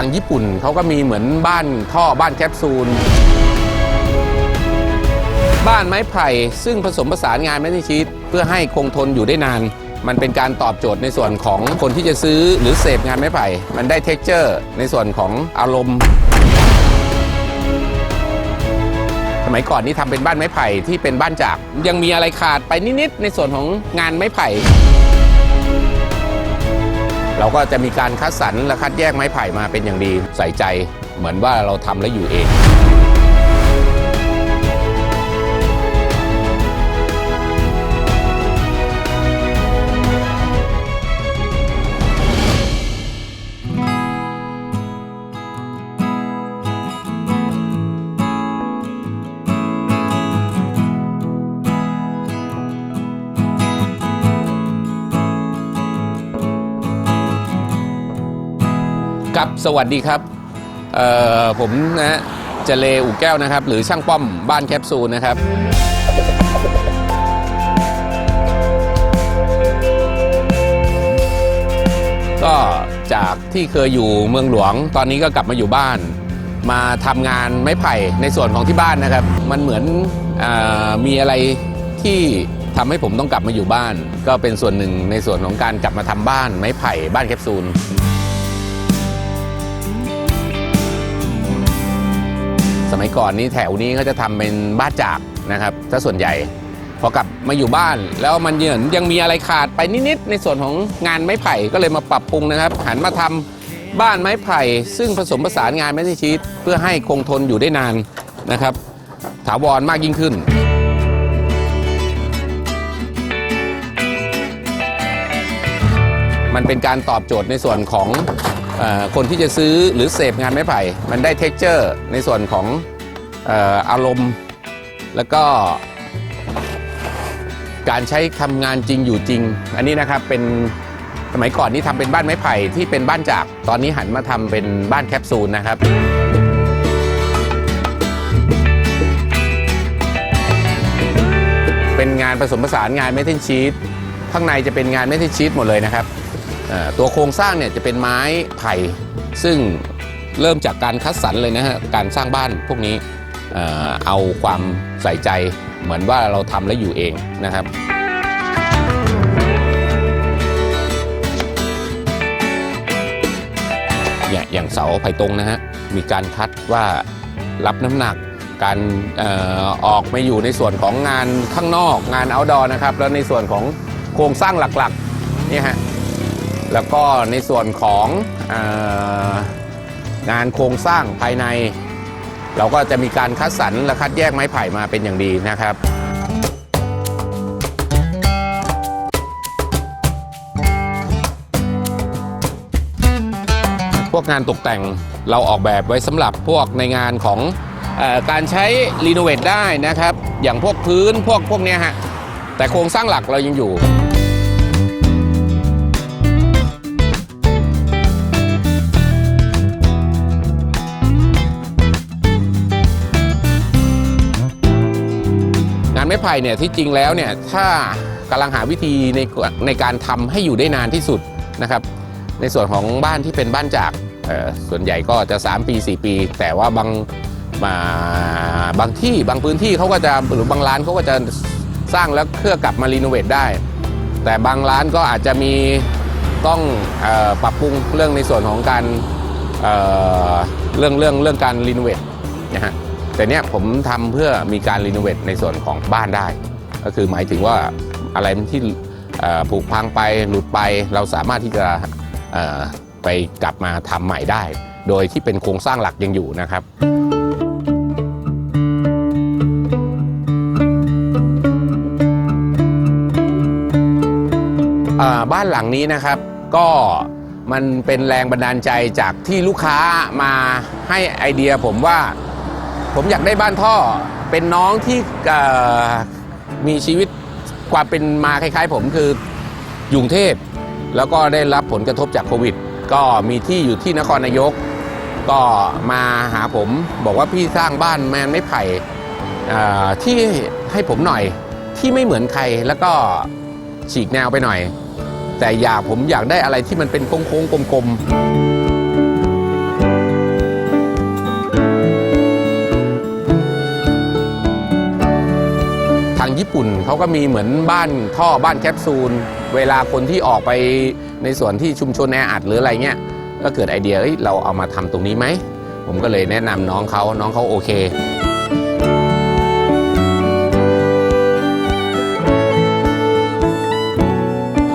างญี่ปุ่นเขาก็มีเหมือนบ้านท่อบ้านแคปซูล บ้านไม้ไผ่ซึ่งผสมผสานงานไม่ได้ชีตเพื่อให้คงทนอยู่ได้นาน มันเป็นการตอบโจทย์ในส่วนของคนที่จะซื้อหรือเสพงานไม้ไผ่ มันได้เท็กเจอร์ในส่วนของอารมณ์สมัยก่อนนี่ทำเป็นบ้านไม้ไผ่ที่เป็นบ้านจาก ยังมีอะไรขาดไปนิด ๆ ในส่วนของงานไม้ไผ่ เราก็จะมีการคัดสรรและคัดแยกไม้ไผ่มาเป็นอย่างดีใส่ใจ เหมือนว่าเราทำแล้วอยู่เอง ครับ สวัสดีครับผมนะฮะเจเลอู่แก้วนะครับ หรือช่างป้อมบ้านแคปซูลนะครับ ก็จากที่เคยอยู่เมืองหลวง ตอนนี้ก็กลับมาอยู่บ้าน มาทำงานไม้ไผ่ในส่วนของที่บ้านนะครับ มันเหมือนอมีอะไรที่ทำให้ผมต้องกลับมาอยู่บ้าน ก็เป็นส่วนหนึ่งในส่วนของการกลับมาทำบ้านไม้ไผ่บ้านแคปซูล สมัยก่อนนี้แถวนี้เขาจะทำเป็นบ้านจากนะครับถ้าส่วนใหญ่พอกลับมาอยู่บ้านแล้วมันยังยังมีอะไรขาดไปนิดๆในส่วนของงานไม้ไผ่ก็เลยมาปรับปรุงนะครับหันมาทำบ้านไม้ไผ่ ซึ่งผสมผสานงานไม้ชีตเพื่อให้คงทนอยู่ได้นานนะครับ ถาวรมากยิ่งขึ้นมันเป็นการตอบโจทย์ในส่วนของ คนที่จะซื้อหรือเสพงานไม้ไผ่ มันได้เท็กเจอร์ในส่วนของอารมณ์ แล้วก็ การใช้ทำงานจริงอยู่จริง อันนี้นะครับเป็นสมัยก่อนนี่ทำเป็นบ้านไม้ไผ่ที่เป็นบ้านจาก ตอนนี้หันมาทำเป็นบ้านแคปซูลนะครับเป็นงานผสมผสานงานเมทัลชีตข้างในจะเป็นงานเมทัลชีตหมดเลยนะครับ ตัวโครงสร้างเนี่ยจะเป็นไม้ไผ่ซึ่งเริ่มจากการคัดสรรเลยนะฮะการสร้างบ้านพวกนี้เอาความใส่ใจเหมือนว่าเราทำแล้วอยู่เองนะครับเนี่ยอย่างเสาไผ่ตรงนะฮะมีการคัดว่ารับน้ำหนักการออกมาอยู่ในส่วนของงานข้างนอกงาน outdoor นะครับ แล้วในส่วนของโครงสร้างหลักๆนี่ฮะ แล้วก็ในส่วนขององานโครงสร้างภายใน เราก็จะมีการคัดสรรและคัดแยกไม้ไผ่มาเป็นอย่างดีนะครับพวกงานตกแต่งเราออกแบบไว้สำหรับพวกในงานของอการใช้รีโนเวทได้นะครับ อย่างพวกพื้นพวกพวกเนี้ยฮะแต่โครงสร้างหลักเรายังอยู่ ไม้ไผ่เนี่ยที่จริงแล้วเนี่ยถ้ากำลังหาวิธีในในการทำให้อยู่ได้นานที่สุดนะครับในส่วนของบ้านที่เป็นบ้านจากส่วนใหญ่ก็จะ 3 ปี 4 ปี แต่ว่าบางมาบางที่บางพื้นที่เขาก็จะหรือบางร้านเขาก็จะสร้างแล้วเพื่อกลับมารีโนเวทได้ แต่บางร้านก็อาจจะมีต้องออปรับปรุงเรื่องในส่วนของการเเรื่องเรื่องเรื่องการรีโนเวทนะฮะ แต่เนี้ยผมทำเพื่อมีการรีโนเวทในส่วนของบ้านได้ ก็คือหมายถึงว่าอะไรที่เอ่อผุพังไปหลุดไปเราสามารถที่จะไปกลับมาทำใหม่ได้ โดยที่เป็นโครงสร้างหลักยังอยู่นะครับบ้านหลังนี้นะครับก็มันเป็นแรงบันดาลใจจากที่ลูกค้ามาให้ไอเดียผมว่า ผมอยากได้บ้านท่อเป็นน้องที่มีชีวิตความเป็นมาคล้าย ๆ ผมคืออยกรุงเทพ แล้วก็ได้รับผลกระทบจากโควิด ก็มีที่อยู่ที่นครนายก ก็มาหาผมบอกว่าพี่สร้างบ้านแมนไม่ไผ่ที่ให้ผมหน่อยที่ไม่เหมือนใครแล้วก็ฉีกแนวไปหน่อย แต่อยากผมอยากได้อะไรที่มันเป็นโค้งๆกลมๆ ญี่ปุ่นเขาก็มีเหมือนบ้านท่อบ้านแคปซูล เวลาคนที่ออกไปในส่วนที่ชุมชนแออัดหรืออะไรเงี้ยก็เกิดไอเดียเอ้ยเราเอามาทำตรงนี้ไหม ผมก็เลยแนะนำน้องเขาน้องเขาโอเค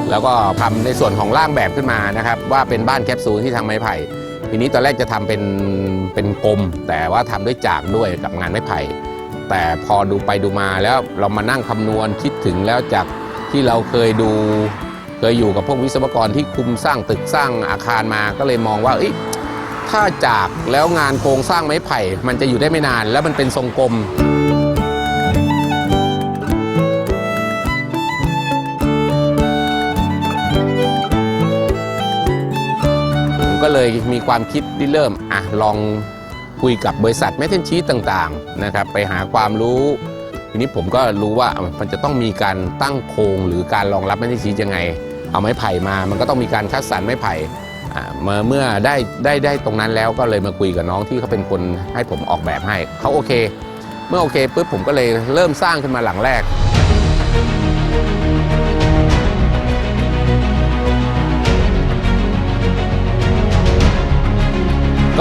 แล้วก็ทำในส่วนของร่างแบบขึ้นมานะครับ ว่าเป็นบ้านแคปซูลที่ทางไม้ไผ่ทีนี้ตอนแรกจะทำเป็นเป็นกลมแต่ว่าทำด้วยจากด้วยกับงานไม้ไผ่ แต่พอดูไปดูมาแล้วเรามานั่งคำนวณคิดถึงแล้วจากที่เราเคยดูเคยอยู่กับพวกวิศวกรที่คุมสร้างตึกสร้างอาคารมาก็เลยมองว่าถ้าจากแล้วงานโครงสร้างไม้ไผ่ มันจะอยู่ได้ไม่นาน แล้วมันเป็นทรงกลมผมก็เลยมีความคิดที่เริ่มอะลอง คุยกับบริษัทแมทเทนชีตต่างๆนะครับไปหาความรู้ ทีนี้ผมก็รู้ว่ามันจะต้องมีการตั้งโครงหรือการรองรับแมทเทนชีตยังไง เอาไม้ไผ่มา มันก็ต้องมีการคัดสรรไม้ไผ่เมื่อเมื่อได้ได้ได้ตรงนั้นแล้วก็เลยมาคุยกับน้องที่เขาเป็นคนให้ผมออกแบบให้เขาโอเค เมื่อโอเคปุ๊บผมก็เลยเริ่มสร้างขึ้นมาหลังแรก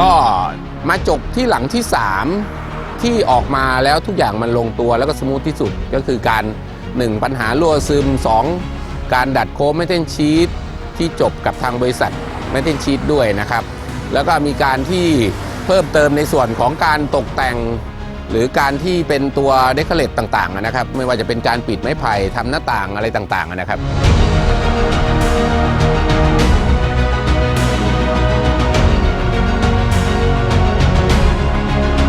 ก็ มาจบที่หลังที่ 3 ที่ออกมาแล้วทุกอย่างมันลงตัวแล้วก็สมูทที่สุดก็คือการ 1 ปัญหารั่วซึม 2 การดัดโค้งไม่เต้นชีตที่จบกับทางบริษัทไม่เต้นชีตด้วยนะครับ แล้วก็มีการที่เพิ่มเติมในส่วนของการตกแต่ง หรือการที่เป็นตัวเดคอเรทต่างๆนะครับ ไม่ว่าจะเป็นการปิดไม้ไผ่ทำหน้าต่างอะไรต่างๆนะครับ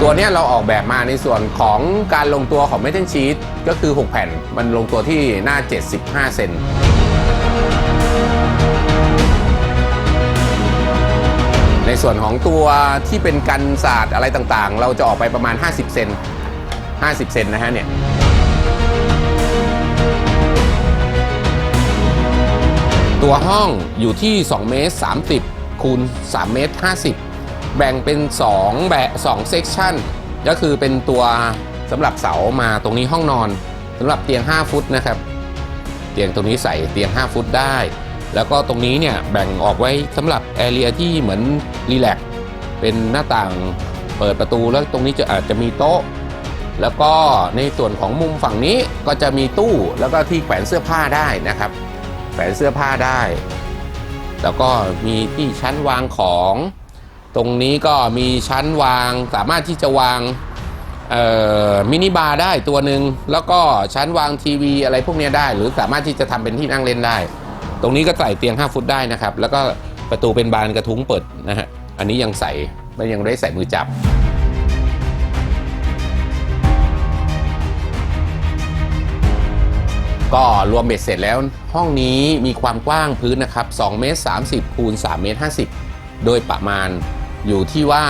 ตัวนี้เราออกแบบมาในส่วนของการลงตัวของ Metal Sheet ก็คือ 6 แผ่น มันลงตัวที่หน้า 75 เซนในส่วนของตัวที่เป็นกันศาสตร์อะไรต่างๆ เราจะออกไปประมาณ 50 เซน 50 เซนนะฮะเนี่ยตัวห้องอยู่ที่ 2 เมตร 30 คูณ 3 เมตร 50 แบ่งเป็น2แบบ2เซกชันก็คือเป็นตัวสำหรับเสามาตรงนี้ห้องนอนสำหรับเตียง 5 ฟุตนะครับ เตียงตรงนี้ใส่เตียง 5 ฟุตได้ แล้วก็ตรงนี้เนี่ยแบ่งออกไว้สำหรับแอเรียที่เหมือนรีแลกเป็นหน้าต่างเปิดประตูแล้วตรงนี้จะอาจจะมีโต๊ะ แล้วก็ในส่วนของมุมฝั่งนี้ก็จะมีตู้แล้วก็ที่แขวนเสื้อผ้าได้นะครับ แขวนเสื้อผ้าได้ แล้วก็มีที่ชั้นวางของ ตรงนี้ก็มีชั้นวางสามารถที่จะวางมินิบาร์ได้ตัวหนึ่งแล้วก็ชั้นวางทีวีอะไรพวกนี้ได้ หรือสามารถที่จะทำเป็นที่นั่งเล่นได้ ตรงนี้ก็ใส่เตียง 5 ฟุตได้นะครับ แล้วก็ประตูเป็นบานกระทุ้งเปิดนะฮะอันนี้ยังใส่ไม่ยังได้ใส่มือจับก็รวมเบ็ดเสร็จแล้วห้องนี้มีความกว้างพื้นนะครับ2เมตร30คูณ3เมตร50 โดยประมาณ อยู่ที่ว่า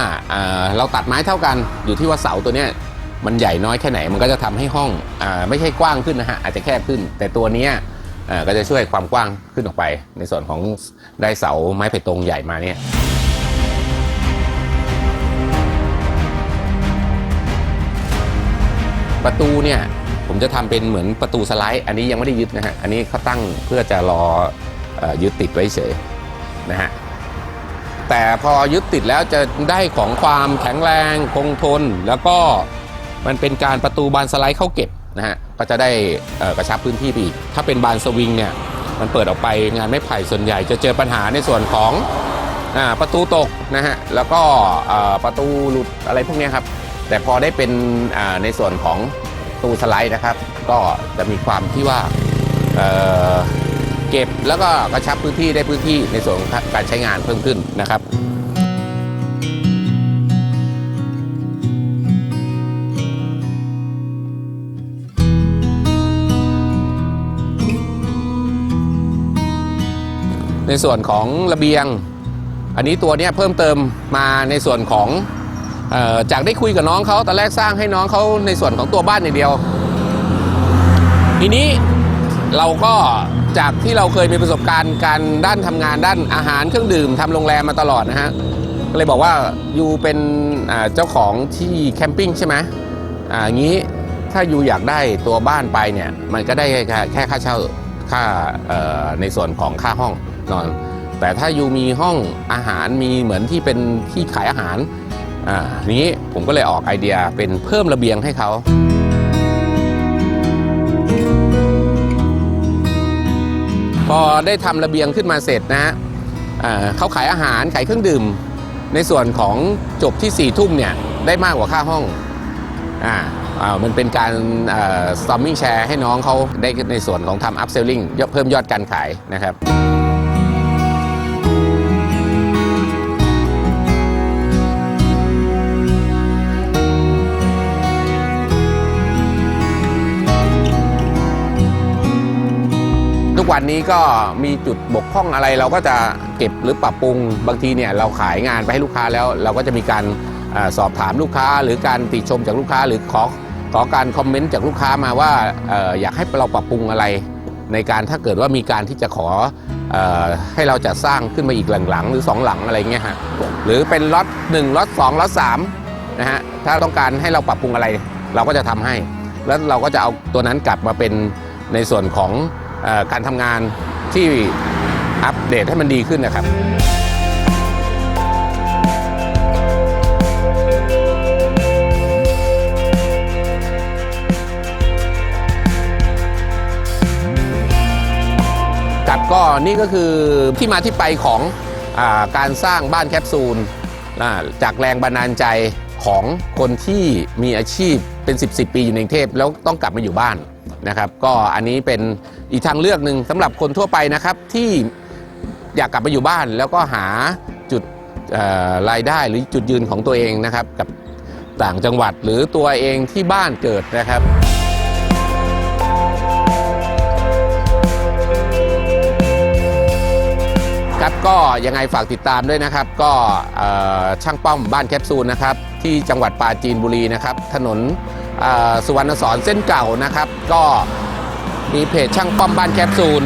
เราตัดไม้เท่ากัน อยู่ที่ว่าเสาตัวเนี้ยมันใหญ่น้อยแค่ไหนมันก็จะทำให้ห้องอไม่ใช่กว้างขึ้นนะฮะอาจจะแคบขึ้น แต่ตัวนี้ก็จะช่วยความกว้างขึ้นออกไป ในส่วนของได้เสาไม้ไผ่ตรงใหญ่มาเนี่ยประตูเนี่ยผมจะทำเป็นเหมือนประตูสไลด์ อันนี้ยังไม่ได้ยึดนะฮะอันนี้เขาตั้งเพื่อจะรอออยึดติดไว้เฉยนะฮะ แต่พอยึดติดแล้วจะได้ของความแข็งแรงคงทน แล้วก็มันเป็นการประตูบานสไลด์เข้าเก็บนะฮะก็จะได้กระชับพื้นที่ไปอีก ถ้าเป็นบานสวิงเนี่ยมันเปิดออกไปงานไม้ไผ่ส่วนใหญ่จะเจอปัญหาในส่วนของอประตูตกนะฮะแล้วก็ประตูหลุดอะไรพวกนี้ครับแต่พอได้เป็นในส่วนของตูสไลด์นะครับ ก็จะมีความที่ว่า เก็บแล้วก็กระชับพื้นที่ได้พื้นที่ในส่วนของการใช้งานเพิ่มขึ้นนะครับในส่วนของระเบียง อันนี้ตัวนี้เพิ่มเติมมาในส่วนของออจากได้คุยกับน้องเขาตอนแรกสร้างให้น้องเขาในส่วนของตัวบ้านอย่างเดียว ทีนี้ เราก็จากที่เราเคยมีประสบการณ์การด้านทำงานด้านอาหารเครื่องดื่มทำโรงแรมมาตลอดนะฮะก็เลยบอกว่ายูเป็นเจ้าของที่แคมปิ้งใช่ไหมอ่างี้ถ้ายูอยากได้ตัวบ้านไปเนี่ยมันก็ได้แค่แค่าเช่าค่าในส่วนของค่าห้องนอน แต่ถ้ายูมีห้องอาหารมีเหมือนที่เป็นที่ขายอาหารอ่านี้ผมก็เลยออกไอเดียเป็นเพิ่มระเบียงให้เขา พอได้ทำระเบียงขึ้นมาเสร็จนะฮะเขาขายอาหารขายเครื่องดื่ม ในส่วนของจบที่4ี่ทุ่มเนี่ยได้มากกว่าค่าห้องอ่าอ่ามันเป็นการสตอมมิ่งแชร์ให้น้องเขาได้ในส่วนของทำอัพเซลลิงเพิ่มยอดการขายนะครับ กวันนี้ก็มีจุดบกพร่องอะไรเราก็จะเก็บหรือปรับปรุงบางทีเนี่ยเราขายงานไปให้ลูกค้าแล้ว เราก็จะมีการอสอบถามลูกค้า หรือการติชมจากลูกค้า หรือขอขอการคอมเมนต์จากลูกค้ามาว่าออยากให้เราปรับปรุงอะไร ในการถ้าเกิดว่ามีการที่จะขออให้เราจะสร้างขึ้นมาอีกหลังๆหรือสองหลังอะไรเงี้ยฮะหรือเป็นล็อต1ล็อต2ล็อต3นะฮะถ้าต้องการให้เราปรับปรุงอะไร เราก็จะทำให้ แล้วเราก็จะเอาตัวนั้นกลับมาเป็นในส่วนของ การทำงานที่อัปเดตให้มันดีขึ้นนะครับครับก็นี่ก็คือที่มาที่ไปของอการสร้างบ้านแคปซูลจากแรงบันดาลใจของคนที่มีอาชีพเป็น 10บสปีอยู่ในกรุงเทพแล้วต้องกลับมาอยู่บ้านนะครับ ก็อันนี้เป็น อีกทางเลือกหนึ่งสำหรับคนทั่วไปนะครับที่อยากกลับมาอยู่บ้านแล้วก็หาจุดรายได้หรือจุดยืนของตัวเองนะครับกับต่างจังหวัดหรือตัวเองที่บ้านเกิดนะครับ ครับก็ยังไงฝากติดตามด้วยนะครับ ก็ช่างป้อมบ้านแคปซูลนะครับ ที่จังหวัดปราจีนบุรีนะครับ ถนนสุวรรณสอนเส้นเก่านะครับ ก็ มีเพจช่างป้อมบ้านแคปซูล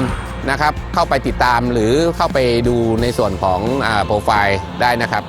นะครับเข้าไปติดตามหรือเข้าไปดูในส่วนของอโปรไฟล์ได้นะครับ